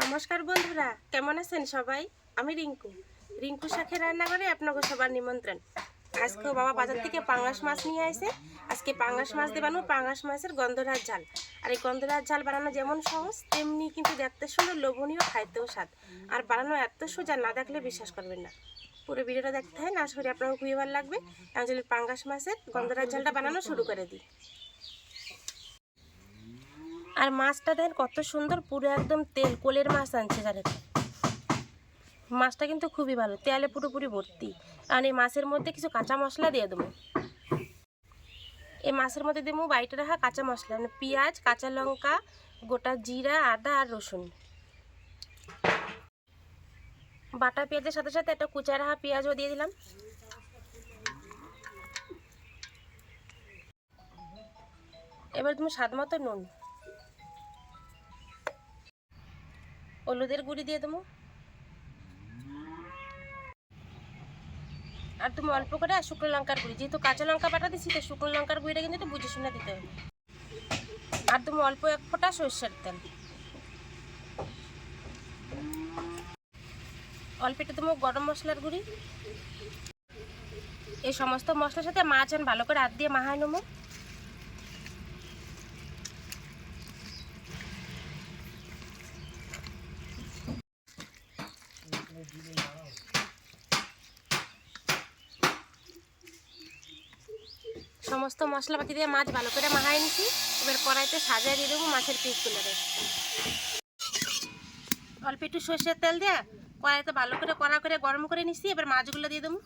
নমস্কার বন্ধুরা, কেমন আছেন সবাই? আমি রিঙ্কু। রিঙ্কু শাখের রান্নাঘরে আপনাকে সবার নিমন্ত্রণ। আজকে বাবা বাজার থেকে পাঙ্গাস মাছ নিয়ে আসে আজকে পাঙ্গাস মাছ দিয়ে বানাবো পাঙ্গাস মাছের গন্ধরাজ ঝাল। আর এই গন্ধরাজ ঝাল বানানো যেমন সহজ, তেমনি কিন্তু দেখতে সুন্দর, লোভনীয়, খাইতেও স্বাদ। আর বানানো এত সোজা না দেখলে বিশ্বাস করবেন না। পুরো ভিডিওটা দেখতে হয় না আশা করি আপনার খুবই ভালো লাগবে। আমি চলি পাঙ্গাস মাছের গন্ধরাজ ঝালটা বানানো শুরু করে দিই। আর মাছটা দেখেন কত সুন্দর, পুরো একদম তেল, কোলের মাছ আনছে জানেন। মাছটা কিন্তু খুবই ভালো, তেলে পুরোপুরি ভর্তি। আর এই মাছের মধ্যে কিছু কাঁচা মশলা দিয়ে দেবো। এই মাছের মধ্যে দেবো বাইটে রাখা কাঁচা মশলা মানে পেঁয়াজ, কাঁচা লঙ্কা, গোটা জিরা, আদা আর রসুন। বাটা পেঁয়াজের সাথে সাথে একটা কুচা রাখা পেঁয়াজও দিয়ে দিলাম। এবার তুমি স্বাদ মতো নুন। হলুদের গুঁড়ি দিয়ে দেবো। আর তুমি অল্প করে আর শুকনো লঙ্কার গুঁড়ি, যেহেতু কাঁচা লঙ্কা বাটা দিচ্ছি তো শুকনো লঙ্কার গুঁড়িটা কিন্তু একটু বুঝে শুনে দিতে হবে। আর তুমি অল্প এক ফোঁটা সর্ষের তেল। অল্প একটু তুমি গরম মশলার গুঁড়ি। এই সমস্ত মশলার সাথে মাছ ভালো করে হাত দিয়ে মাহায় নেব। সমস্ত মশলাপাতি দিয়ে মাছ ভালো করে মাখাই নিছি। এবার কড়াইতে সাজিয়ে দিয়ে দেবো মাছের পিসগুলো অল্প একটু সর্ষের তেল দিয়ে কড়াইতে ভালো করে কড়া করে গরম করে নিছি, এবার মাছগুলো দিয়ে দেবো।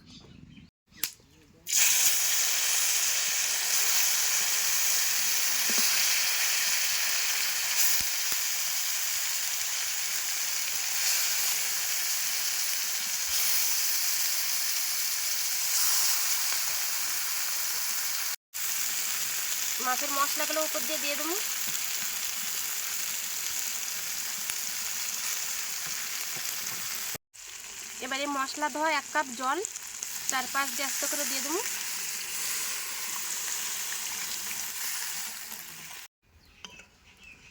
মাছের মশলাগুলো উপর দিয়ে দিয়ে দেবো। এবারে মশলা ধোয়া এক কাপ জল, চার পাঁচ দিয়ে আস্তে করে দিয়ে দেবো।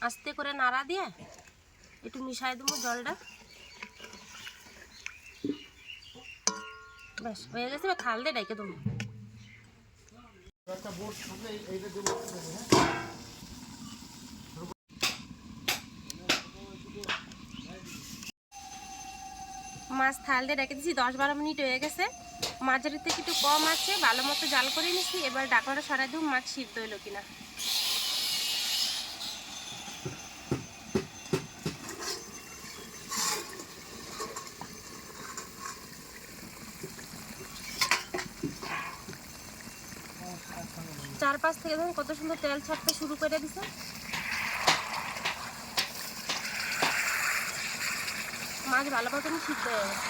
আস্তে করে নাড়া দিয়ে একটু মিশাই দেবো জলটা। ব্যাস, হয়ে গেছে খাল দিয়ে ডেকে দেবো। মাছ থাল দিয়ে রেখে দিয়েছি দশ বারো মিনিট হয়ে গেছে। মাঝারিতে একটু কম আছে, ভালো মতো জাল করে নিচ্ছি এবার ডাকনাটা সরাই দেবো, মাছ সিদ্ধ হলো কিনা। চারপাশ থেকে দেখুন কত সুন্দর তেল ছাড়তে শুরু করে দিছে। মাছ ভালো মতন সিদ্ধ হয়ে গেছে।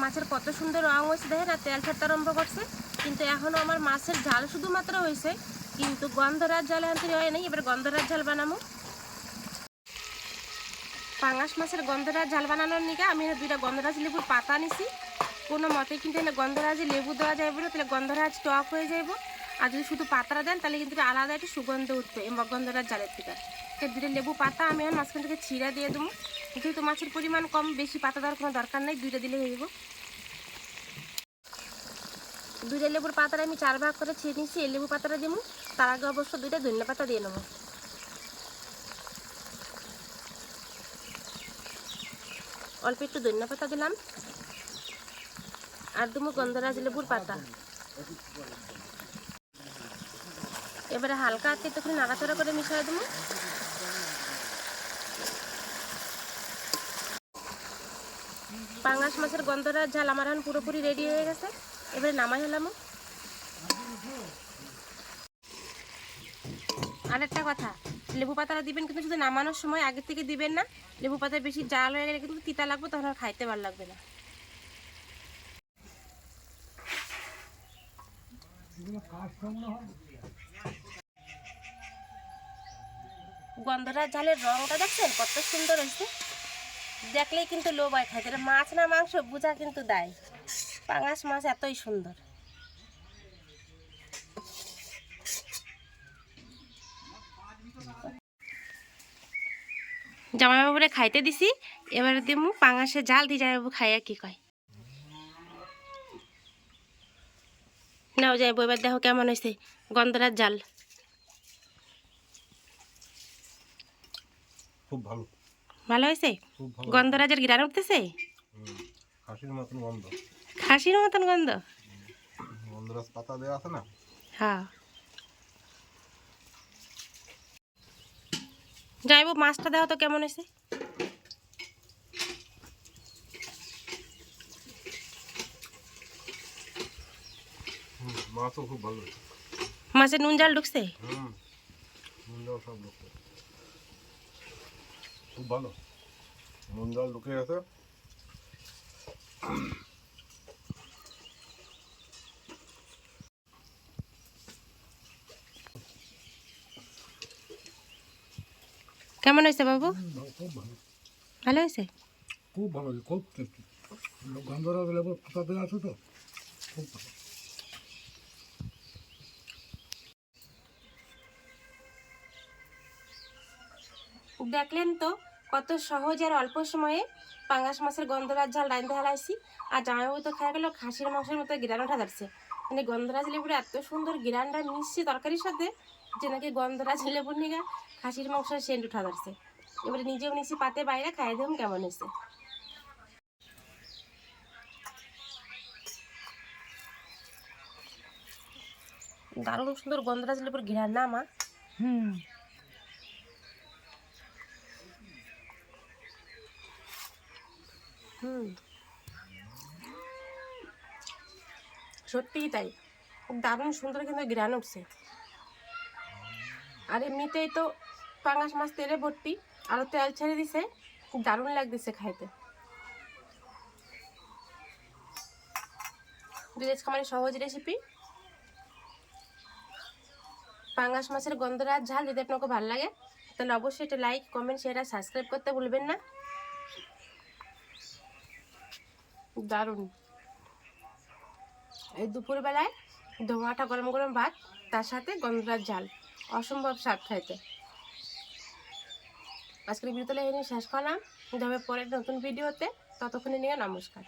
মাছের কত সুন্দর রং হয়েছে দেখেন, আর তেল ছাড়তে আরম্ভ করছে। কিন্তু এখনও আমার মাছের ঝাল শুধুমাত্র হয়েছে, কিন্তু গন্ধরাজ ঝাল আনতে হয় নাই, এবার গন্ধরাজ ঝাল বানাবো। পাঙাশ মাছের গন্ধরাজ ঝাল বানানোর নিকে, আমি দুইটা গন্ধরাজ লেবুর পাতা নিছি কোনো মতে কিন্তু এখানে গন্ধরাজে লেবু দেওয়া যাবে না, তাহলে গন্ধরাজ টক হয়ে যাইব। আর যদি শুধু পাতাটা দেন, তাহলে কিন্তু আলাদা একটু সুগন্ধ উঠবে গন্ধরাজ জালের থেকে। তো দুটো লেবু পাতা আমি এখন মাঝখান থেকে ছিঁড়া দিয়ে দেবো। যেহেতু মাছের পরিমাণ কম, বেশি পাতা দেওয়ার কোনো দরকার নেই, দুইটা দিলে হয়ে দুইটা লেবুর পাতাটা আমি চার ভাগ করে ছিঁড়ে নিচ্ছি এই লেবু পাতাটা দেবো। তার আগে অবশ্য দুইটা ধন্য পাতা দিয়ে নেব। অল্প একটু ধন্য পাতা দিলাম। আর দুমো গন্ধরাজ লেবুর পাতা। এবারে হালকা হাতে একটুখানি নাড়াচাড়া করে মিশিয়ে দেবো। পাঙ্গাস মাছের গন্ধরাজ ঝাল আমার এখন পুরোপুরি রেডি হয়ে গেছে। এবারে নামাই হলাম। আরেকটা কথা, লেবু পাতাটা দিবেন কিন্তু শুধু নামানোর সময় আগে থেকে দিবেন না, লেবু পাতা বেশি জাল হয়ে গেলে কিন্তু তিতা লাগবে, তখন আর খাইতে ভালো লাগবে না। গন্ধরাজ ঝালের রংটা দেখছেন? কত সুন্দর হয়েছে। দেখলেই কিন্তু লোভ হয় খাইতে। মাছ না মাংস, বুঝা কিন্তু দেয়। পাঙাশ মাছ এতই সুন্দর। জামাইবাবুরে খাইতে দিছি এবারে দিমু পাঙাশে জাল দিয়ে জামাইবাবু খাইয়া কি কয়? নাও যাই এবার দেখো কেমন হয়েছে গন্ধরার জাল। খুব ভালো। ভালো হয়েছে গন্ধরাজের গিরান উঠতেছে? খাসির মতন গন্ধ। খাসির মতন গন্ধ? গন্ধরাজ পাতা দেওয়া আছে না? হ্যাঁ। যাইব মাছটা দেখো তো কেমন হয়েছে। হুম, মাছও খুব ভালো মাছের নুন জাল ঢুকছে? হুম নুন জল সব লোক খুব ভালো। নুন জল ঢুকে গেছে। কেমন হয়েছে বাবু? ভালো হয়েছে? খুব ভালো খুব গন্ধরাজ লেবুর পাতা দেওয়া আছে তো খুব ভালো। দেখলেন তো কত সহজ আর অল্প সময়ে পাঙ্গাস মাছের গন্ধরাজ ঝাল রাঁধতে হালাইছি আর জামাইবাবু তো খাওয়া গেল খাসির মাংসের মতো গিরান ওঠা যাচ্ছে মানে গন্ধরাজ লেবুর এত সুন্দর গিরানটা মিশছে তরকারির সাথে যে নাকি গন্ধরাজ লেবুর নিগা খাসির মাংস সেন্ট উঠা ধরছে। এবারে নিজেও নিছি পাতে বাইরে খাই দিলাম কেমন হয়েছে। দারুণ সুন্দর গন্ধরাজ লেবুর গিরান না মা? হুম। হুম। সত্যিই তাই। খুব দারুণ সুন্দর কিন্তু গ্রান উঠছে। আর এমনিতেই তো পাঙাশ মাছ তেলে ভর্তি আরও তেল ছেড়ে দিছে, খুব দারুণ লাগতেছে খাইতে। বিলেজ খামারের সহজ রেসিপি পাঙাশ মাছের গন্ধরাজ ঝাল যদি আপনাকে ভালো লাগে, তাহলে অবশ্যই এটা লাইক কমেন্ট শেয়ার আর সাবস্ক্রাইব করতে ভুলবেন না। দারুণ। এই দুপুরবেলায় ধোয়াটা গরম গরম ভাত, তার সাথে গন্ধরার ঝাল। অসম্ভব স্বাদ খাইতে। আজকের ভিডিওতে এখানে শেষ করলাম। হবে পরের নতুন ভিডিওতে। ততক্ষণে নিয়ে নমস্কার।